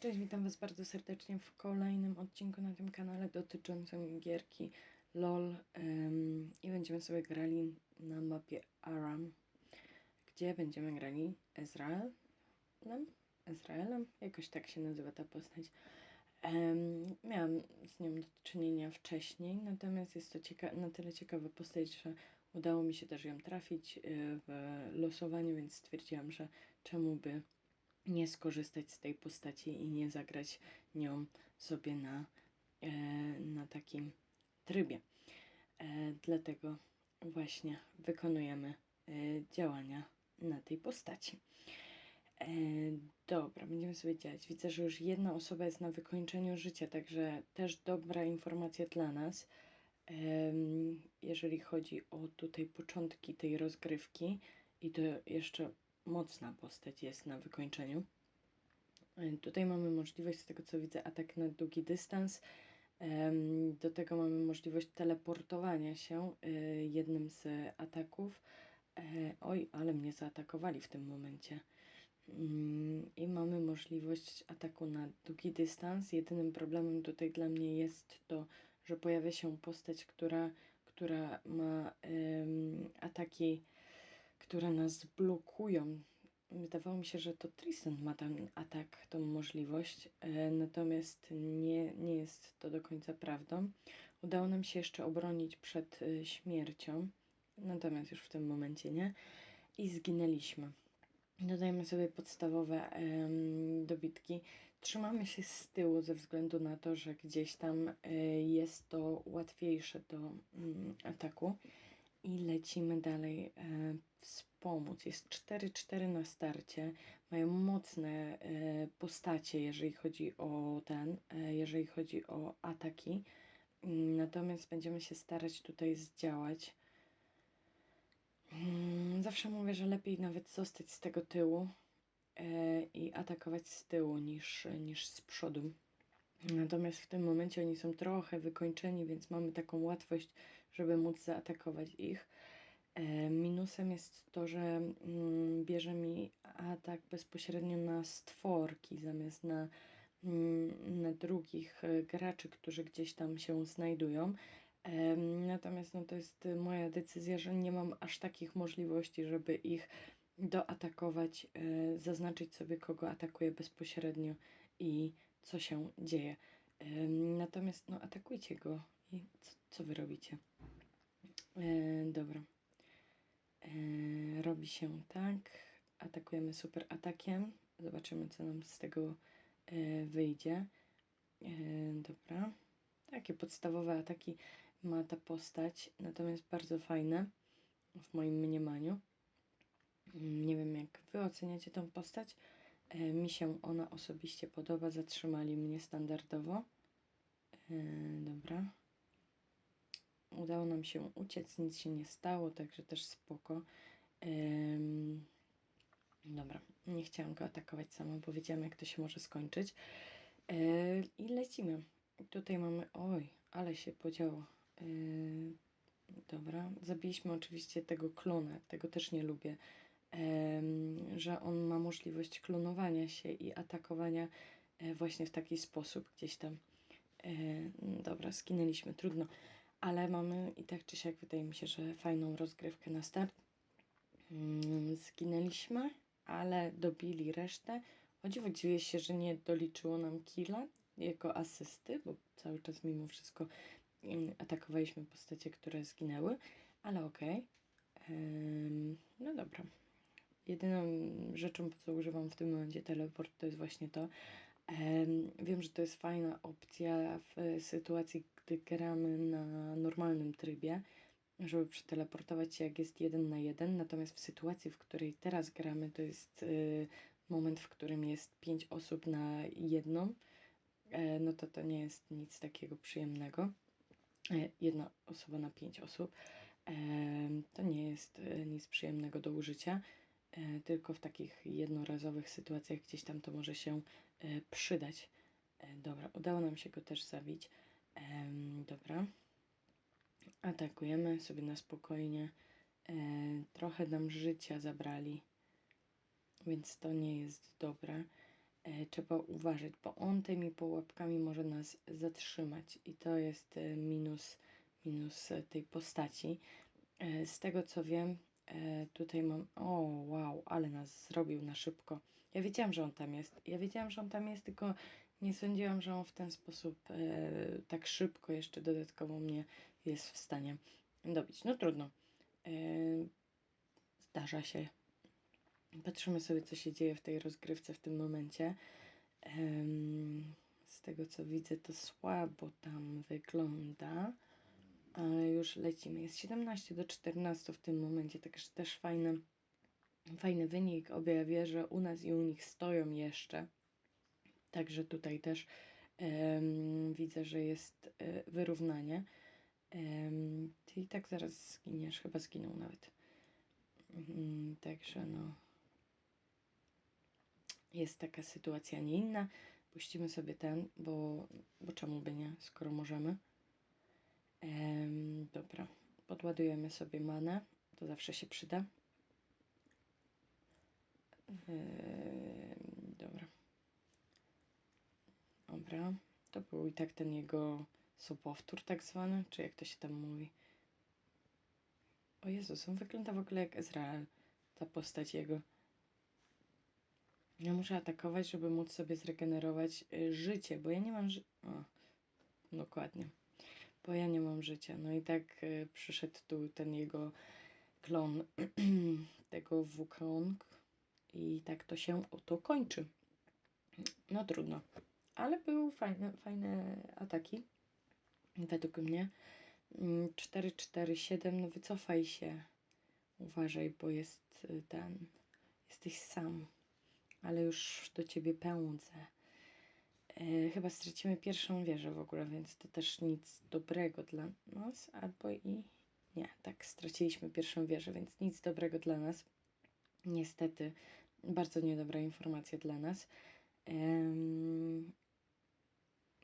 Cześć, witam Was bardzo serdecznie w kolejnym odcinku na tym kanale dotyczącym gierki LOL em, i będziemy sobie grali na mapie Aram, gdzie będziemy grali Ezrael, Ezraelem, jakoś tak się nazywa ta postać. Em, miałam z nią do czynienia wcześniej, natomiast jest to cieka- na tyle ciekawa postać, że udało mi się też ją trafić y, w losowaniu, więc stwierdziłam, że czemu by nie skorzystać z tej postaci i nie zagrać nią sobie na, e, na takim trybie. E, dlatego właśnie wykonujemy e, działania na tej postaci. E, dobra, będziemy sobie działać. Widzę, że już jedna osoba jest na wykończeniu życia, także też dobra informacja dla nas. Em, jeżeli chodzi o tutaj początki tej rozgrywki i to jeszcze mocna postać jest na wykończeniu. E, Tutaj mamy możliwość, z tego co widzę, atak na długi dystans. Do tego mamy możliwość teleportowania się e, jednym z ataków. E, Oj, ale mnie zaatakowali w tym momencie. Mm, I mamy możliwość ataku na długi dystans. Jedynym problemem tutaj dla mnie jest to, że pojawia się postać, która, która ma ataki, które nas blokują. Wydawało mi się, że to Tristan ma ten atak, tą możliwość, e, natomiast nie, nie jest to do końca prawdą. Udało nam się jeszcze obronić przed e, śmiercią, natomiast już w tym momencie nie. I zginęliśmy. Dodajmy sobie podstawowe dobitki. Trzymamy się z tyłu ze względu na to, że gdzieś tam e, jest to łatwiejsze do mm, ataku. I lecimy dalej e, wspomóc. Jest 4-4 na starcie. Mają mocne e, postacie, jeżeli chodzi o ten, e, jeżeli chodzi o ataki. Mm, Natomiast będziemy się starać tutaj zdziałać. Mm, Zawsze mówię, że lepiej nawet zostać z tego tyłu i atakować z tyłu niż, niż z przodu. Natomiast w tym momencie oni są trochę wykończeni, więc mamy taką łatwość, żeby móc zaatakować ich. E, minusem jest to, że mm, bierze mi atak bezpośrednio na stworki zamiast na, mm, na drugich e, graczy, którzy gdzieś tam się znajdują. Em, Natomiast no, to jest moja decyzja, że nie mam aż takich możliwości, żeby ich doatakować, e, zaznaczyć sobie, kogo atakuję bezpośrednio i co się dzieje. Natomiast no, atakujcie go i co, co wy robicie? Dobra. Robi się tak. Atakujemy super atakiem. Zobaczymy, co nam z tego e, wyjdzie. Dobra. Takie podstawowe ataki ma ta postać, natomiast bardzo fajne w moim mniemaniu. Nie wiem, jak wy oceniacie tą postać. E, Mi się ona osobiście podoba. Zatrzymali mnie standardowo. E, Dobra. Udało nam się uciec, nic się nie stało, także też spoko. Dobra, nie chciałam go atakować sama, bo wiedziałam, jak to się może skończyć. E, I lecimy. Tutaj mamy. Oj, ale się podziało. Dobra, zabiliśmy oczywiście tego klona, tego też nie lubię, że on ma możliwość klonowania się i atakowania e, właśnie w taki sposób gdzieś tam. E, dobra, skinęliśmy, trudno, ale mamy i tak czy siak wydaje mi się, że fajną rozgrywkę na start. Mm, Zginęliśmy, ale dobili resztę. O dziwo dziwię się, że nie doliczyło nam killa jako asysty, bo cały czas mimo wszystko mm, atakowaliśmy postacie, które zginęły, ale okej. Em, No dobra. Jedyną rzeczą, co używam w tym momencie teleport, to jest właśnie to. Em, Wiem, że to jest fajna opcja w sytuacji, gdy gramy na normalnym trybie, żeby przeteleportować się jak jest jeden na jeden. Natomiast w sytuacji, w której teraz gramy, to jest y, moment, w którym jest pięć osób na jedną, e, no to to nie jest nic takiego przyjemnego. E, Jedna osoba na pięć osób. To nie jest e, nic przyjemnego do użycia, tylko w takich jednorazowych sytuacjach gdzieś tam to może się e, przydać. E, Dobra, udało nam się go też zabić. Dobra. Atakujemy sobie na spokojnie. E, Trochę nam życia zabrali, więc to nie jest dobre. e, trzeba uważać, bo on tymi pułapkami może nas zatrzymać i to jest e, minus, minus e, tej postaci. E, Z tego co wiem, e, tutaj mam. O, wow, ale nas zrobił na szybko. Ja wiedziałam, że on tam jest. Ja wiedziałam, że on tam jest, tylko nie sądziłam, że on w ten sposób e, tak szybko jeszcze dodatkowo mnie jest w stanie dobić. No trudno. E, zdarza się. Patrzymy sobie, co się dzieje w tej rozgrywce w tym momencie. Em, z tego co widzę, to słabo tam wygląda, już lecimy. Jest 17 do 14 w tym momencie, także też fajny, fajny wynik. Obie wieże u nas i u nich stoją jeszcze. Także tutaj też em, widzę, że jest e, wyrównanie. Em, ty i tak zaraz zginiesz, chyba zginął nawet. Mhm, Także no. Jest taka sytuacja, nie inna. Puścimy sobie ten, bo, bo czemu by nie, skoro możemy. Em, dobra, podładujemy sobie manę. To zawsze się przyda. Em, dobra. Dobra. To był i tak ten jego sobowtór tak zwany, czy jak to się tam mówi. O Jezus, on wygląda w ogóle jak Izrael, ta postać jego. Ja muszę atakować, żeby móc sobie zregenerować y, życie, bo ja nie mam ży... O, dokładnie. Bo ja nie mam życia. No i tak y, przyszedł tu ten jego klon tego Wukong i tak to się oto kończy. No trudno. Ale były fajne, fajne ataki. Według mnie. Mm, 4, 4, 7. No wycofaj się. Uważaj, bo jest y, ten. Jesteś sam. Ale już do ciebie pędzę. E, chyba stracimy pierwszą wieżę w ogóle, więc to też nic dobrego dla nas. Albo i nie, tak, straciliśmy pierwszą wieżę, więc nic dobrego dla nas. Niestety, bardzo niedobra informacja dla nas. Em,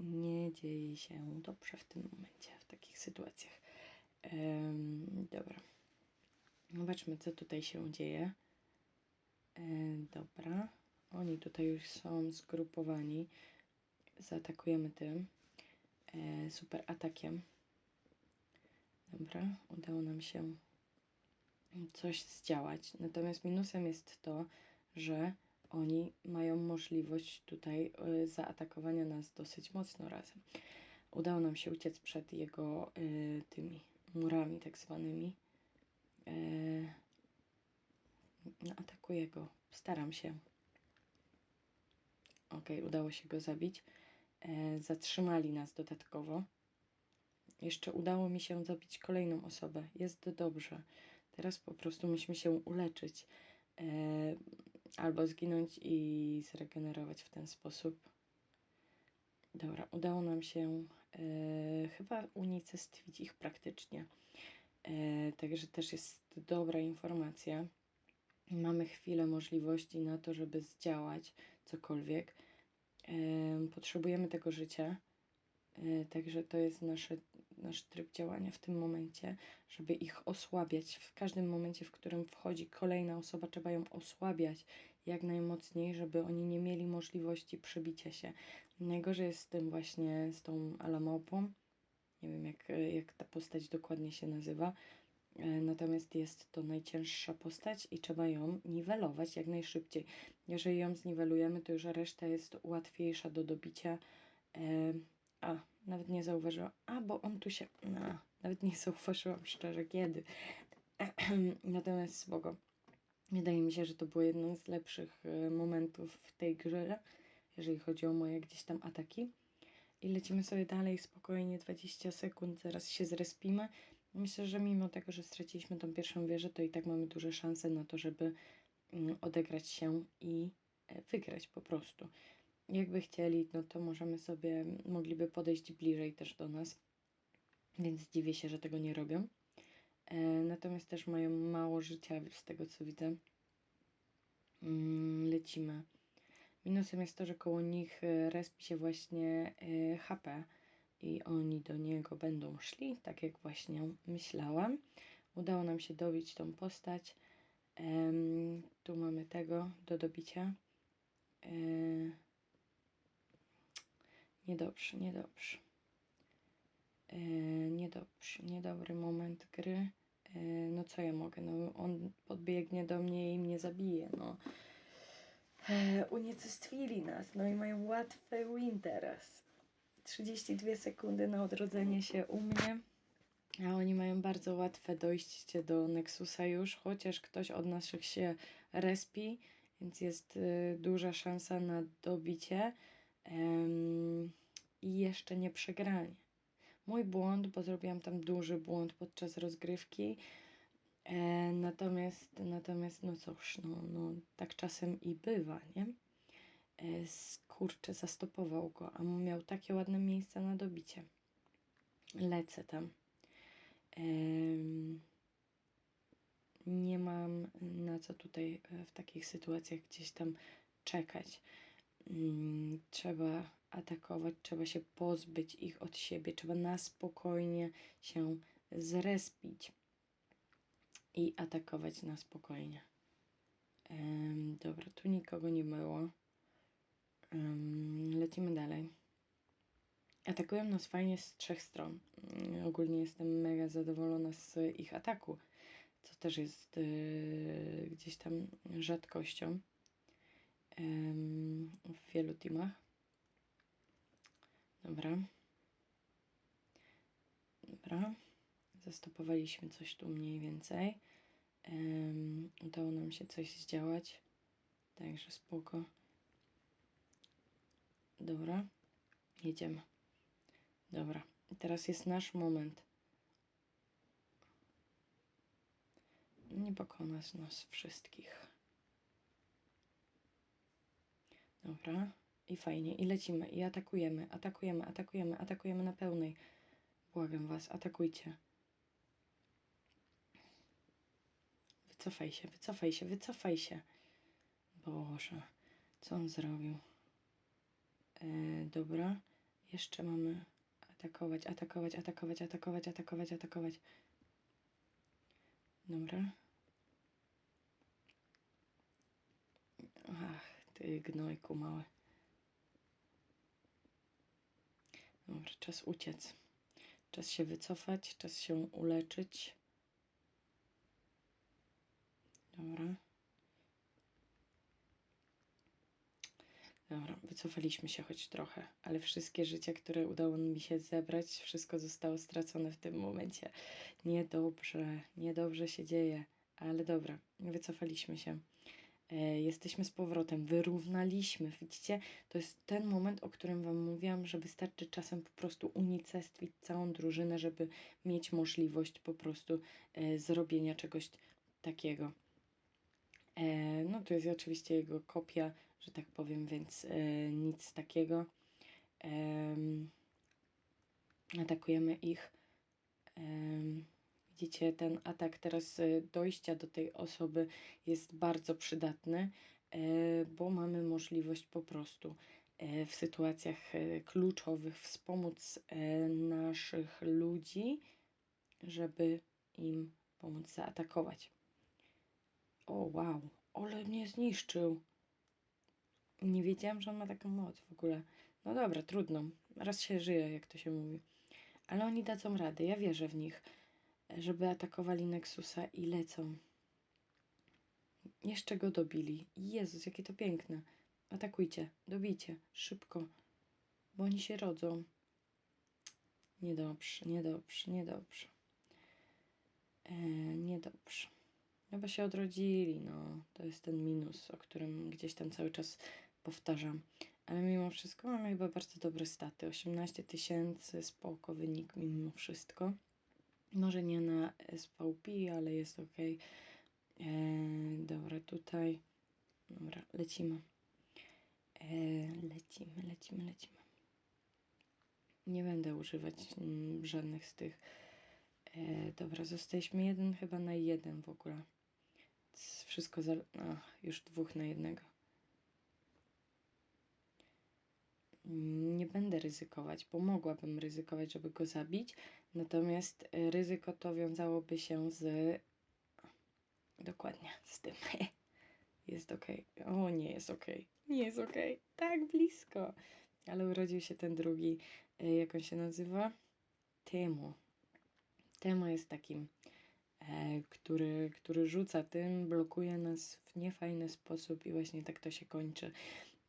nie dzieje się dobrze w tym momencie, w takich sytuacjach. Em, dobra. Zobaczmy, co tutaj się dzieje. E, dobra. Oni tutaj już są zgrupowani. Zaatakujemy tym e, super atakiem. Dobra, udało nam się coś zdziałać. Natomiast minusem jest to, że oni mają możliwość tutaj y, zaatakowania nas dosyć mocno razem. Udało nam się uciec przed jego y, tymi murami tak zwanymi. Y, no, atakuję go. Staram się. Ok, udało się go zabić. E, zatrzymali nas dodatkowo. Jeszcze udało mi się zabić kolejną osobę. Jest dobrze. Teraz po prostu musimy się uleczyć. E, albo zginąć i zregenerować w ten sposób. Dobra, udało nam się e, chyba unicestwić ich praktycznie. E, także też jest dobra informacja. Mamy chwilę możliwości na to, żeby zdziałać cokolwiek. Potrzebujemy tego życia. E, Także to jest nasze, nasz tryb działania w tym momencie, żeby ich osłabiać. W każdym momencie, w którym wchodzi kolejna osoba, trzeba ją osłabiać jak najmocniej, żeby oni nie mieli możliwości przebicia się. Najgorzej jest z tym właśnie, z tą alamopą. Nie wiem, jak, jak ta postać dokładnie się nazywa. E, Natomiast jest to najcięższa postać i trzeba ją niwelować jak najszybciej. Jeżeli ją zniwelujemy, to już reszta jest łatwiejsza do dobicia. E, a, nawet nie zauważyłam. A, bo on tu się. A, nawet nie zauważyłam szczerze kiedy. Natomiast spoko. Wydaje mi się, że to było jedno z lepszych e, momentów w tej grze, jeżeli chodzi o moje gdzieś tam ataki. I lecimy sobie dalej spokojnie, 20 sekund, zaraz się zrespimy. Myślę, że mimo tego, że straciliśmy tą pierwszą wieżę, to i tak mamy duże szanse na to, żeby mm, odegrać się i e, wygrać po prostu. Jakby chcieli, no to możemy sobie, mogliby podejść bliżej też do nas, więc dziwię się, że tego nie robią. E, natomiast też mają mało życia, z tego co widzę. Mm, lecimy. Minusem jest to, że koło nich e, respi się właśnie HP i oni do niego będą szli, tak jak właśnie myślałam. Udało nam się dobić tą postać. Tu mamy tego do dobicia. E, Niedobrze, niedobrze. E, niedobrze, niedobry moment gry. E, no co ja mogę? No on podbiegnie do mnie i mnie zabije, no. E, unicestwili nas, no i mają łatwy win teraz. 32 sekundy na odrodzenie się u mnie. A oni mają bardzo łatwe dojście do Nexusa już, chociaż ktoś od naszych się respi, więc jest y, duża szansa na dobicie em, i jeszcze nie przegranie. Mój błąd, bo zrobiłam tam duży błąd podczas rozgrywki. E, natomiast, natomiast, no cóż, no, no tak czasem i bywa, nie? E, kurczę, zastopował go, a miał takie ładne miejsca na dobicie. Lecę tam. Nie mam na co tutaj e, w takich sytuacjach gdzieś tam czekać. Mm, Trzeba atakować, trzeba się pozbyć ich od siebie, trzeba na spokojnie się zrespić i atakować na spokojnie. Dobra, tu nikogo nie było. Lecimy dalej. Atakują nas fajnie z trzech stron. Mm, Ogólnie jestem mega zadowolona z ich ataku, co też jest yy, gdzieś tam rzadkością em, w wielu teamach. Dobra. Dobra. Zastopowaliśmy coś tu mniej więcej. Udało nam się coś zdziałać. Także spoko. Dobra. Jedziemy. Dobra. I teraz jest nasz moment. Nie pokonasz nas wszystkich. Dobra. I fajnie. I lecimy. I atakujemy. Atakujemy, atakujemy, atakujemy na pełnej. Błagam was, atakujcie. Wycofaj się, wycofaj się, wycofaj się. Boże, co on zrobił? E, dobra. Jeszcze mamy atakować, atakować, atakować, atakować, atakować, atakować. Dobra. Ach, ty gnojku mały. Dobra, czas uciec. Czas się wycofać, czas się uleczyć. Dobra. Dobra, wycofaliśmy się choć trochę, ale wszystkie życia, które udało mi się zebrać, wszystko zostało stracone w tym momencie. Niedobrze, niedobrze się dzieje, ale dobra, wycofaliśmy się. E, jesteśmy z powrotem, wyrównaliśmy. Widzicie, to jest ten moment, o którym Wam mówiłam, że wystarczy czasem po prostu unicestwić całą drużynę, żeby mieć możliwość po prostu e, zrobienia czegoś takiego. E, no to jest oczywiście jego kopia, że tak powiem, więc e, nic takiego. Em, atakujemy ich. Widzicie, ten atak teraz e, dojścia do tej osoby jest bardzo przydatny, bo mamy możliwość po prostu w sytuacjach kluczowych wspomóc naszych ludzi, żeby im pomóc zaatakować. O wow, ale mnie zniszczył. Nie wiedziałam, że on ma taką moc w ogóle. No dobra, trudno. Raz się żyje, jak to się mówi. Ale oni dadzą radę, ja wierzę w nich, żeby atakowali Nexusa i lecą. Jeszcze go dobili. Jezus, jakie to piękne. Atakujcie, dobijcie, szybko, bo oni się rodzą. Niedobrze, niedobrze, niedobrze. E, niedobrze. Bo się odrodzili, no. To jest ten minus, o którym gdzieś tam cały czas powtarzam. Ale mimo wszystko mamy chyba bardzo dobre staty. 18 tysięcy, spoko wynik mimo wszystko. Może nie na SVP, ale jest ok. Eee, dobra, tutaj. Dobra, lecimy. Eee, lecimy, lecimy, lecimy. Nie będę używać mm, żadnych z tych. Eee, dobra, zostaliśmy jeden chyba na jeden w ogóle. Wszystko za... Ach, już dwóch na jednego. Nie będę ryzykować, bo mogłabym ryzykować, żeby go zabić, natomiast e, ryzyko to wiązałoby się z. Dokładnie, z tym. Jest ok. O, nie jest ok. Nie jest ok. Tak blisko. ale urodził się ten drugi, e, jak on się nazywa? Temu. Temu jest takim, który, który rzuca tym, blokuje nas w niefajny sposób i właśnie tak to się kończy.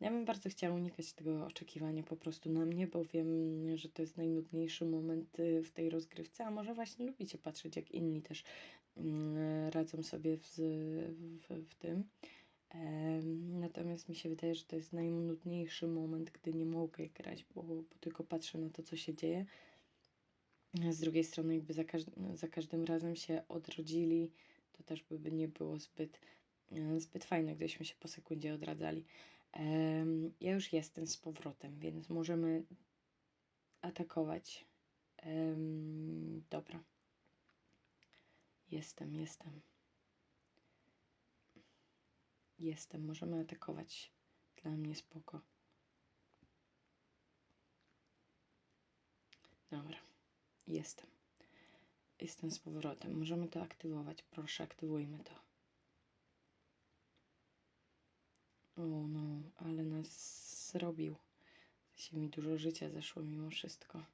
Ja bym bardzo chciała unikać tego oczekiwania po prostu na mnie, bo wiem, że to jest najnudniejszy moment y, w tej rozgrywce, a może właśnie lubicie patrzeć, jak inni też mm, radzą sobie w, w, w tym. Natomiast mi się wydaje, że to jest najnudniejszy moment, gdy nie mogę grać, bo, bo tylko patrzę na to, co się dzieje. Z drugiej strony, jakby za, każdy, za każdym razem się odrodzili, to też by nie było zbyt, e, zbyt fajne, gdybyśmy się po sekundzie odradzali. Ja już jestem z powrotem, więc możemy atakować. Dobra. Jestem, jestem. Jestem, możemy atakować. Dla mnie spoko. Dobra, jestem. Jestem z powrotem. Możemy to aktywować. Proszę, aktywujmy to. O no, ale nas zrobił. Się mi dużo życia zeszło mimo wszystko.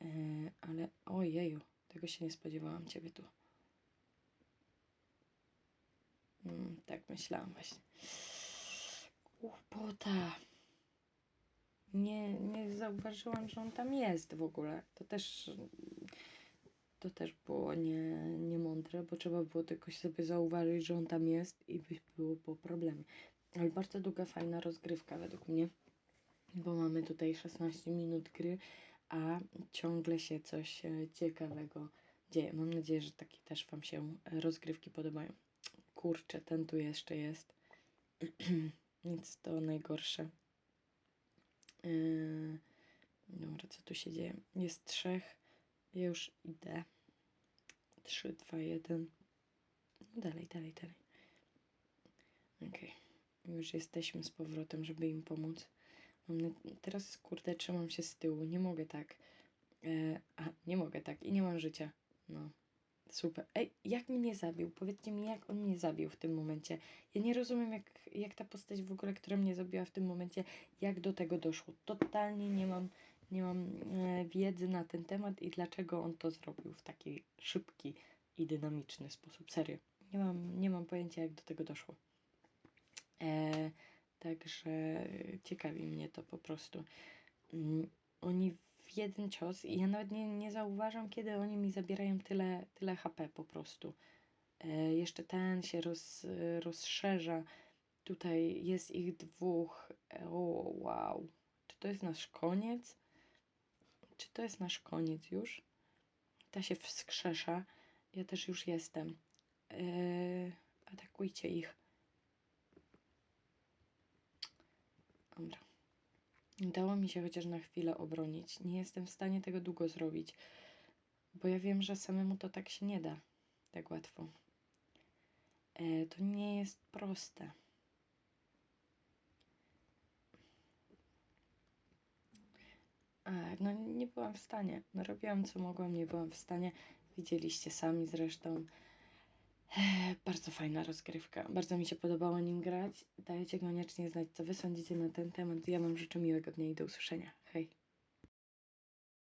Eee, ale ojeju, tego się nie spodziewałam ciebie tu. Mm, tak myślałam właśnie. Głupota. Nie, nie zauważyłam, że on tam jest w ogóle. To też to też było nie, niemądre, bo trzeba było tylko sobie zauważyć, że on tam jest i by było po problemie. Ale bardzo długa, fajna rozgrywka według mnie, bo mamy tutaj 16 minut gry, a ciągle się coś e, ciekawego dzieje. Mam nadzieję, że takie też Wam się rozgrywki podobają. Kurczę, ten tu jeszcze jest. Nic to najgorsze. Yy, dobra, co tu się dzieje? Jest trzech. Ja już idę. Trzy, dwa, jeden. No dalej, dalej, dalej. Okay. Już jesteśmy z powrotem, żeby im pomóc. Mam. Teraz, kurde, trzymam się z tyłu. Nie mogę tak. E... A, nie mogę tak. I nie mam życia. No. Super. Ej, jak mnie zabił? Powiedzcie mi, jak on mnie zabił w tym momencie. Ja nie rozumiem, jak, jak ta postać w ogóle, która mnie zabiła w tym momencie, jak do tego doszło. Totalnie nie mam, nie mam e, wiedzy na ten temat i dlaczego on to zrobił w taki szybki i dynamiczny sposób. Serio. Nie mam, nie mam pojęcia, jak do tego doszło. E, także ciekawi mnie to po prostu. Mm, oni w jeden cios i ja nawet nie, nie zauważam, kiedy oni mi zabierają tyle, tyle HP po prostu. E, jeszcze ten się roz, rozszerza. Tutaj jest ich dwóch. O, wow. Czy to jest nasz koniec? Czy to jest nasz koniec już? Ta się wskrzesza. Ja też już jestem. E, atakujcie ich. Dobra. Udało mi się chociaż na chwilę obronić. Nie jestem w stanie tego długo zrobić, bo ja wiem, że samemu to tak się nie da. Tak łatwo. E, to nie jest proste. A, no nie byłam w stanie. No robiłam co mogłam, nie byłam w stanie. Widzieliście sami zresztą. Bardzo fajna rozgrywka. Bardzo mi się podobało nim grać. Dajcie koniecznie znać, co wy sądzicie na ten temat. Ja wam życzę miłego dnia i do usłyszenia.